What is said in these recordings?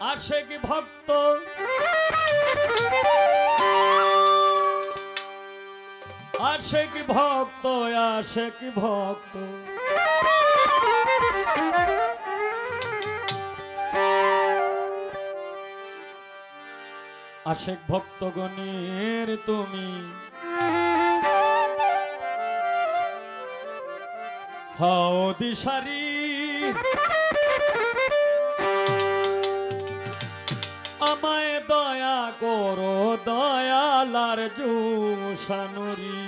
আশেক ভক্ত? আশেক ভক্ত? আশেক ভক্ত? আশেক ভক্তগণের তুমি হও দিশারি। করো দয়ালার জুসানুরি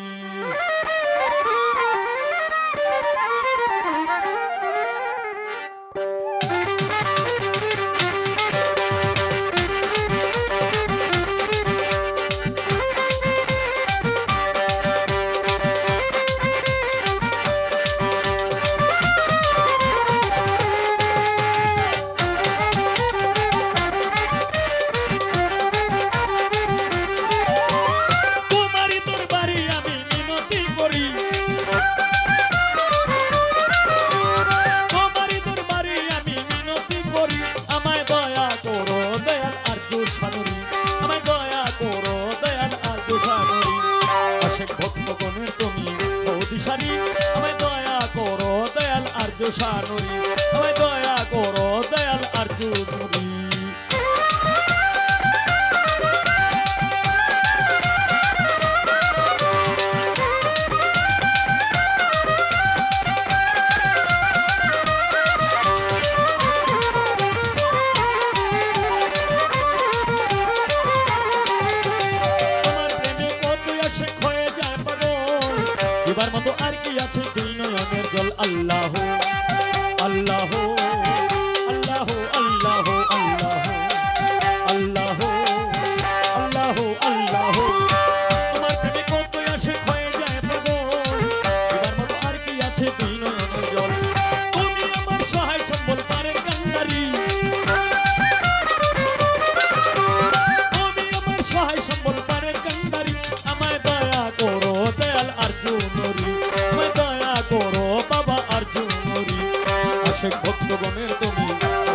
শানুরি আমায় দয়া করো দয়াল আর এবার আর কি আছে দুই নয়নের জল আল্লাহ। আশেক ভক্তগণের তুমি।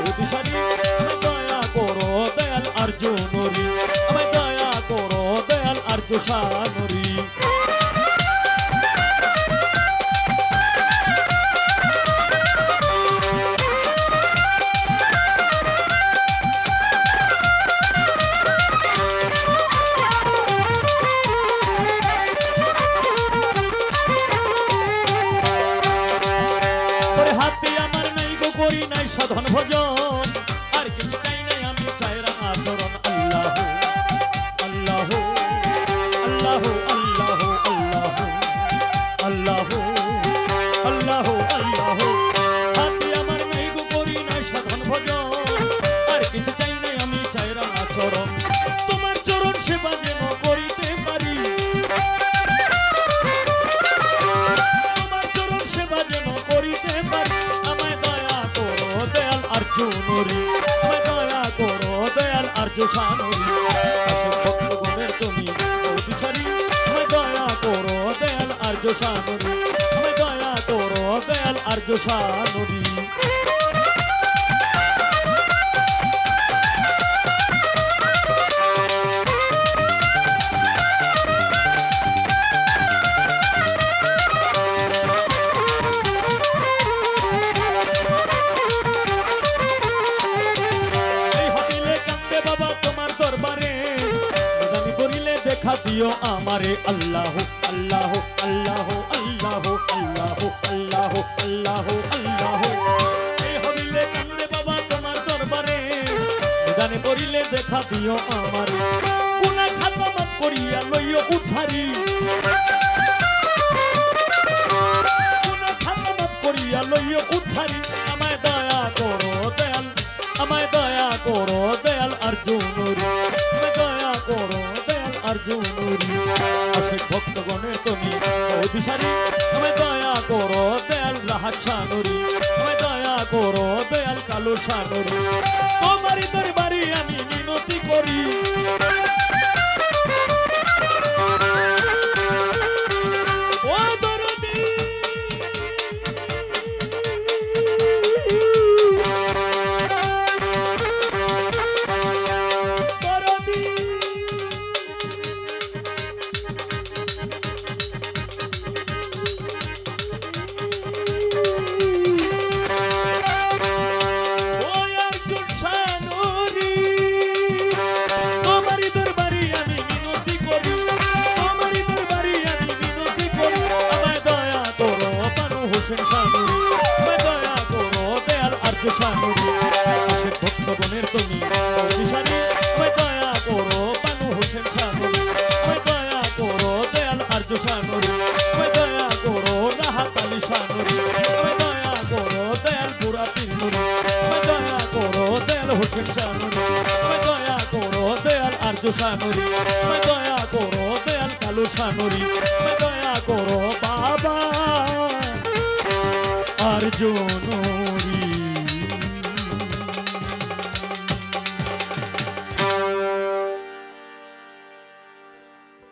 অধিসারি আমায় দয়া করো, দয়াল আর্য আর্জুনরি আমায় দয়া করো, দয়াল আর্য সানরি ঝুনুরি আমার দয়া করো, দয়াল আর জোসানুরি ভক্ত গুণের তুমি অধিসারি। আমার দয়া করো, দয়াল আর জোসানুরি আমার দয়া করো, দয়াল আর জোসানুরি দিও আমারে আল্লাহ আল্লাহ আল্লাহ আল্লাহ আল্লাহ আল্লাহ আল্লাহ আল্লাহ। বাবা তোমার দরবারে করিলে দেখা দিও আমারে। গুনাহ খাতা করিয়া লইও উদ্ধারি। দয়াল অর্জুনরি আশেক ভক্তগণের তুমি অধিসারি। আমায় দয়া করো, দয়াল রাহাত শানুরি আমায় দয়া করো, দয়াল কালো শানুরি তোমারই আর্য সানুরি আশেক ভক্তগণের তুমি দিশারি। আমায় দয়া করো বানু হোসেন সানুরি আমায় দয়া করো দয়াল আর্য সানুরি আমায় দয়া করো রাহাত আলী সানুরি আমায় দয়া করো দয়াল বুড়া তিন্নুরি আমায় দয়া করো দয়াল হোসেন সানুরি আমায় দয়া করো দয়াল আর্য সানুরি আমায় দয়া করো দয়াল কালু সানুরি আমায় দয়া করো বাবা। আর্জুন।